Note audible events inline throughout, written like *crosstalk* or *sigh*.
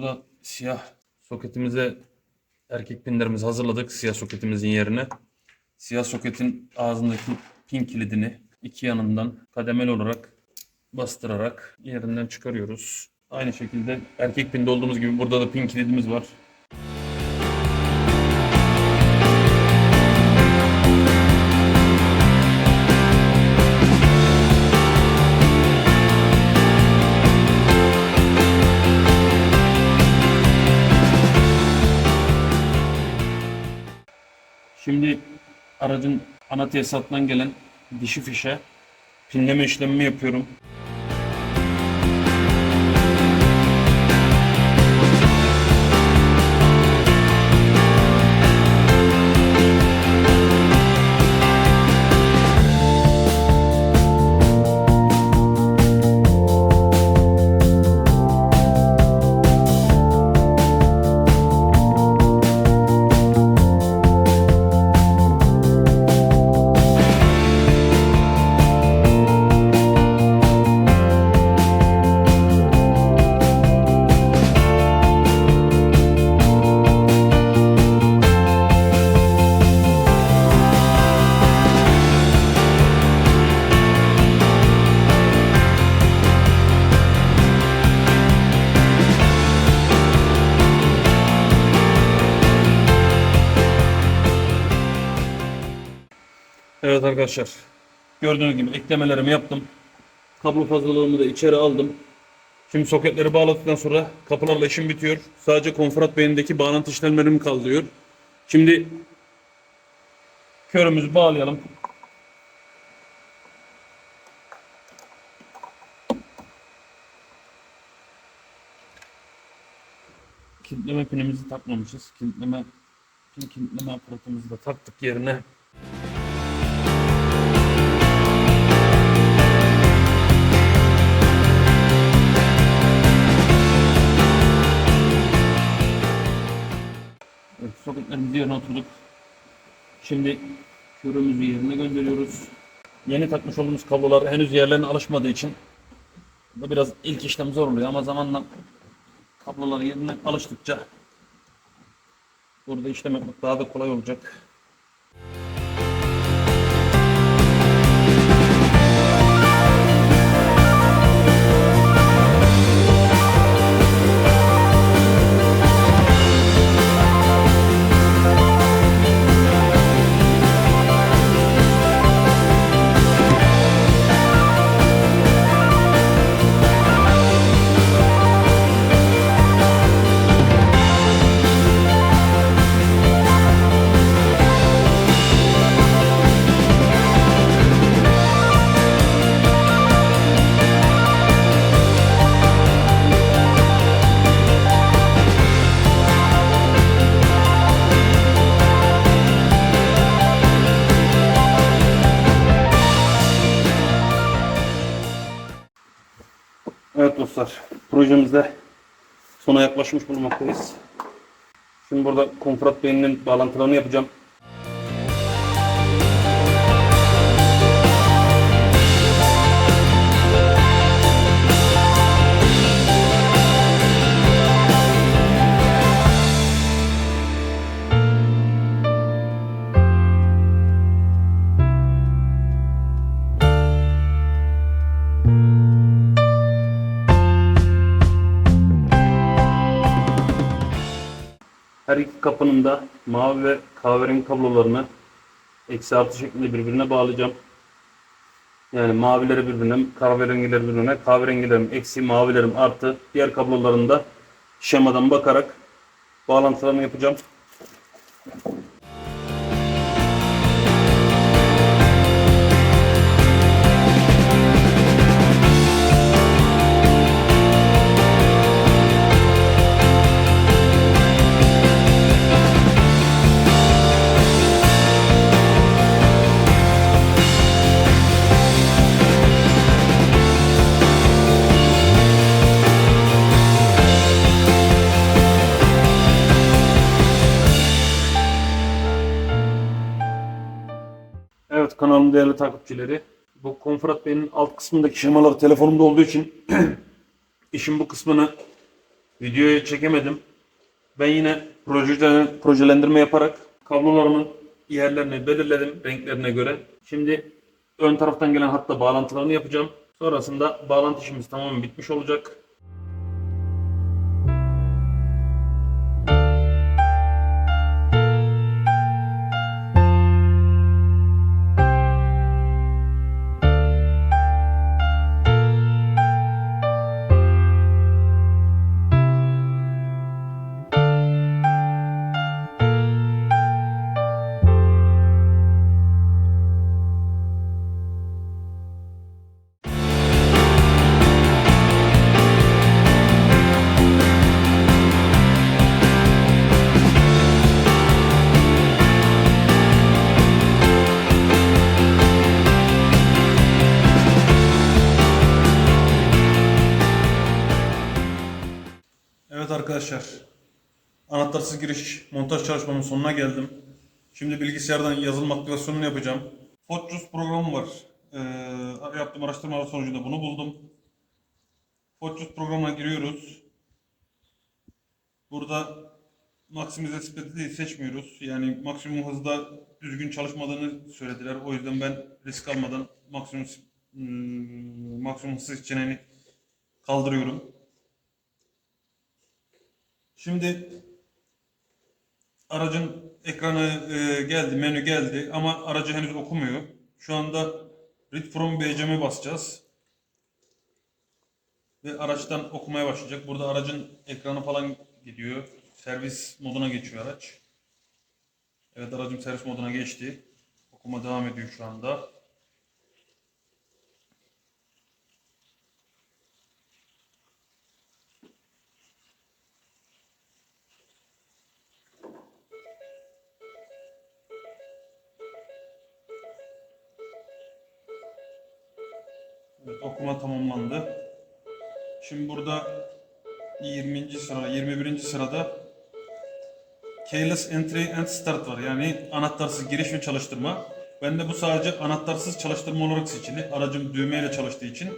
Şimdi burada siyah soketimize erkek pinlerimizi hazırladık siyah soketimizin yerine. Siyah soketin ağzındaki pin kilidini iki yanından kademeli olarak bastırarak yerinden çıkarıyoruz. Aynı şekilde erkek pinde olduğumuz gibi burada da pin kilidimiz var. Aracın ana tesisattan gelen dişi fişe pinleme işlemimi yapıyorum. Evet arkadaşlar. Gördüğünüz gibi eklemelerimi yaptım. Kablo fazlalığımı da içeri aldım. Şimdi soketleri bağladıktan sonra kapılarla işim bitiyor. Sadece konfrat beyindeki bağlantı işlemlerim kalıyor. Şimdi körümüzü bağlayalım. Kilitleme pinimizi takmamışız. Kilitleme pin kilitleme aparatımızı da taktık yerine. Soketlerimizi yerine oturduk. Şimdi körümüzü yerine gönderiyoruz. Yeni takmış olduğumuz kablolar henüz yerlerine alışmadığı için bu biraz ilk işlem zor oluyor ama zamanla kablolar yerine alıştıkça burada işlem yapmak daha da kolay olacak. Dostlar, projemizde sona yaklaşmış bulunmaktayız. Şimdi burada konfrat beyninin bağlantılarını yapacağım. Her iki kapının da mavi ve kahverengi kablolarını eksi artı şeklinde birbirine bağlayacağım. Yani mavileri birbirine, kahverengileri birbirine, kahverengilerim eksi, mavilerim artı. Diğer kabloların da şemadan bakarak bağlantılarını yapacağım. Evet kanalımın değerli takipçileri. Bu Konfrat Bey'in alt kısmındaki şemalar telefonumda olduğu için *clears throat* işin bu kısmını Videoyu çekemedim. Ben yine projelen- projelendirme yaparak kablolarımın yerlerini belirledim renklerine göre. Şimdi ön taraftan gelen hatta bağlantılarını yapacağım. Sonrasında bağlantı işimiz tamamen bitmiş olacak. Arkadaşlar. Anahtarsız giriş montaj çalışmamın sonuna geldim. Şimdi bilgisayardan yazılım aktivasyonunu yapacağım. Fotjus programı var. Ee, yaptığım araştırmalar sonucunda bunu buldum. Fotjus programına giriyoruz. Burada maksimize speed'i seçmiyoruz. Yani maksimum hızda düzgün çalışmadığını söylediler. O yüzden ben risk almadan maksimum hmm, maksimum hız seçeneğini kaldırıyorum. Şimdi aracın ekranı e, geldi, menü geldi ama aracı henüz okumuyor. Şu anda Read from BCM'e basacağız. Ve araçtan okumaya başlayacak. Burada aracın ekranı falan gidiyor. Servis moduna geçiyor araç. Evet aracım servis moduna geçti. Okuma devam ediyor şu anda. Evet, okuma tamamlandı. Şimdi burada 20. sıra, 21. sırada Keyless Entry and Start var. Yani anahtarsız giriş ve çalıştırma. Ben de bu sadece anahtarsız çalıştırma olarak seçili. Aracım düğmeyle çalıştığı için.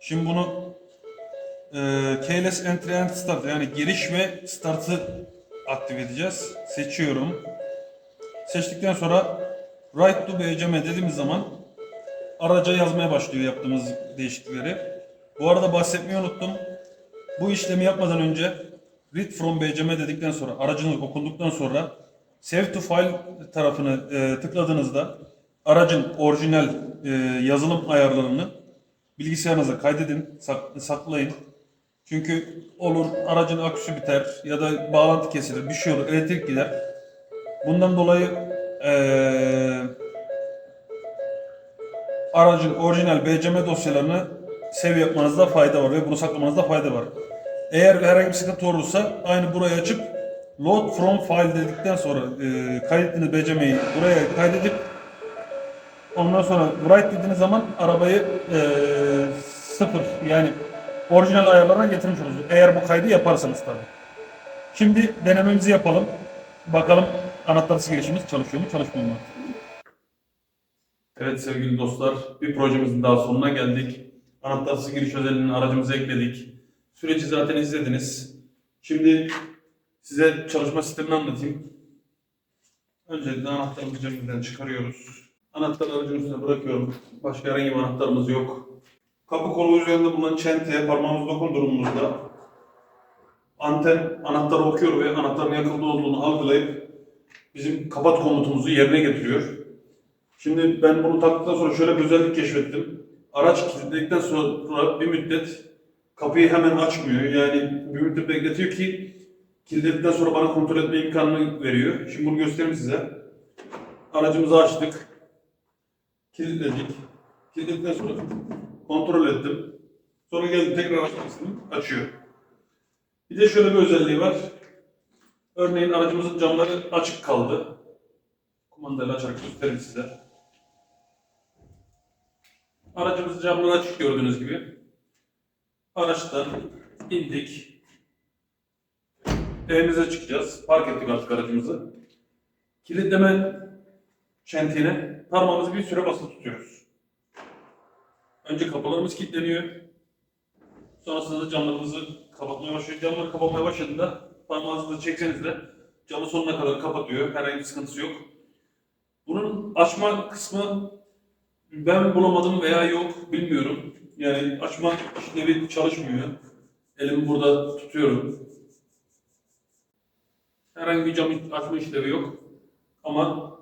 Şimdi bunu e, Keyless Entry and Start yani giriş ve startı aktif edeceğiz. Seçiyorum. Seçtikten sonra Write to BCM dediğimiz zaman araca yazmaya başlıyor yaptığımız değişiklikleri. Bu arada bahsetmeyi unuttum. Bu işlemi yapmadan önce read from BCM dedikten sonra aracınız okunduktan sonra save to file tarafını e, tıkladığınızda aracın orijinal e, yazılım ayarlarını bilgisayarınıza kaydedin, sak- saklayın. Çünkü olur aracın aküsü biter ya da bağlantı kesilir, bir şey olur, elektrik gider. Bundan dolayı eee aracın orijinal BCM dosyalarını save yapmanızda fayda var ve bunu saklamanızda fayda var. Eğer herhangi bir sıkıntı olursa aynı burayı açıp load from file dedikten sonra e, kaydettiğiniz BCM'yi buraya kaydedip ondan sonra write dediğiniz zaman arabayı e, sıfır yani orijinal ayarlarına getirmiş olursunuz. Eğer bu kaydı yaparsanız tabii. Şimdi denememizi yapalım. Bakalım anahtarsız girişimiz çalışıyor mu çalışmıyor mu? Evet sevgili dostlar, bir projemizin daha sonuna geldik. Anahtarsız giriş özelliğini aracımıza ekledik. Süreci zaten izlediniz. Şimdi size çalışma sistemini anlatayım. Öncelikle anahtarımızı cebimizden çıkarıyoruz. Anahtarı aracın üstüne bırakıyorum. Başka herhangi bir anahtarımız yok. Kapı kolu üzerinde bulunan çenteye parmağımızı dokunduğumuzda anten anahtarı okuyor ve anahtarın yakıldı olduğunu algılayıp bizim kapat komutumuzu yerine getiriyor. Şimdi ben bunu taktıktan sonra şöyle bir özellik keşfettim. Araç kilitledikten sonra bir müddet kapıyı hemen açmıyor. Yani bir müddet bekletiyor ki kilitledikten sonra bana kontrol etme imkanını veriyor. Şimdi bunu göstereyim size. Aracımızı açtık. Kilitledik. Kilitledikten sonra kontrol ettim. Sonra geldim tekrar istedim. Açıyor. Bir de şöyle bir özelliği var. Örneğin aracımızın camları açık kaldı. Kumandayla açarak göstereyim size. Aracımızın camları açık gördüğünüz gibi. Araçtan indik. Evimize çıkacağız. Park ettik artık aracımızı. Kilitleme çentiğine parmağımızı bir süre basılı tutuyoruz. Önce kapılarımız kilitleniyor. Sonrasında da camlarımızı kapatmaya başlıyor. Camları kapatmaya başladığında parmağınızla çekseniz de camı sonuna kadar kapatıyor. Herhangi bir sıkıntısı yok. Bunun açma kısmı ben bulamadım veya yok bilmiyorum. Yani açma işlevi çalışmıyor. Elimi burada tutuyorum. Herhangi bir cam açma işlevi yok. Ama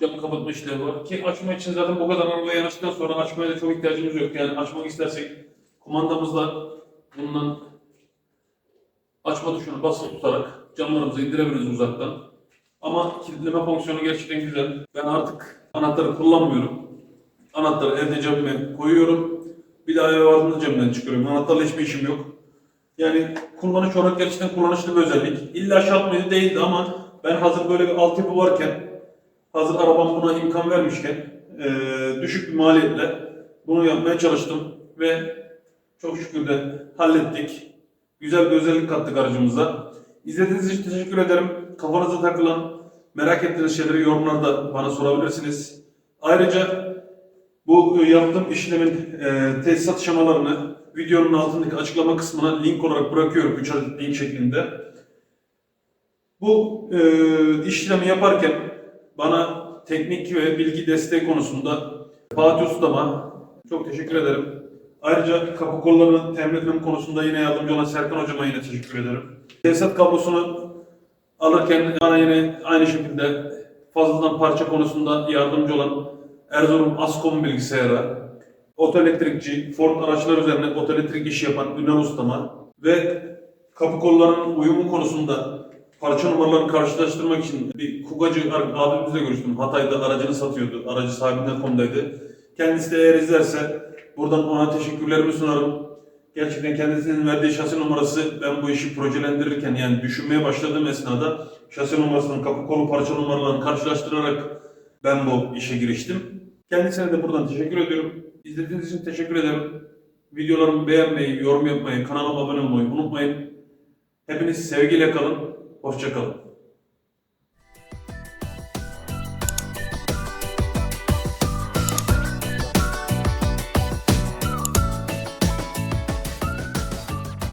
camı kapatma işlevi var. Ki açma için zaten bu kadar arabaya yanaştıktan sonra açmaya da çok ihtiyacımız yok. Yani açmak istersek kumandamızla bundan açma tuşuna basılı tutarak camlarımızı indirebiliriz uzaktan. Ama kilitleme fonksiyonu gerçekten güzel. Ben artık anahtarı kullanmıyorum. Anahtarı evde cebime koyuyorum. Bir daha eve vardığımda cebimden çıkarıyorum. Anahtarla hiçbir işim yok. Yani kullanış olarak gerçekten kullanışlı bir özellik. İlla şart mıydı değildi ama ben hazır böyle bir altyapı varken, hazır arabam buna imkan vermişken eee, düşük bir maliyetle bunu yapmaya çalıştım ve çok şükür de hallettik. Güzel bir özellik kattık aracımıza. İzlediğiniz için teşekkür ederim. Kafanıza takılan, merak ettiğiniz şeyleri yorumlarda bana sorabilirsiniz. Ayrıca bu e, yaptığım işlemin e, tesisat aşamalarını videonun altındaki açıklama kısmına link olarak bırakıyorum 3 adet link şeklinde. Bu e, işlemi yaparken bana teknik ve bilgi desteği konusunda Fatih Usta'ma çok teşekkür ederim. Ayrıca kapı kollarını temin etmem konusunda yine yardımcı olan Serkan Hocama yine teşekkür ederim. Tesisat kablosunu alırken bana yine aynı şekilde fazladan parça konusunda yardımcı olan Erzurum Askom bilgisayara, otoelektrikçi, Ford araçlar üzerine otoelektrik işi yapan Ünal Usta'ma ve kapı kollarının uyumu konusunda parça numaralarını karşılaştırmak için bir kukacı abimizle görüştüm. Hatay'da aracını satıyordu. Aracı sahibinden konudaydı. Kendisi de eğer izlerse buradan ona teşekkürlerimi sunarım. Gerçekten kendisinin verdiği şasi numarası ben bu işi projelendirirken yani düşünmeye başladığım esnada şasi numarasının kapı kolu parça numaralarını karşılaştırarak ben bu işe giriştim. Kendisine de buradan teşekkür ediyorum. İzlediğiniz için teşekkür ederim. Videolarımı beğenmeyi, yorum yapmayı, kanalıma abone olmayı unutmayın. Hepiniz sevgiyle kalın. Hoşça kalın.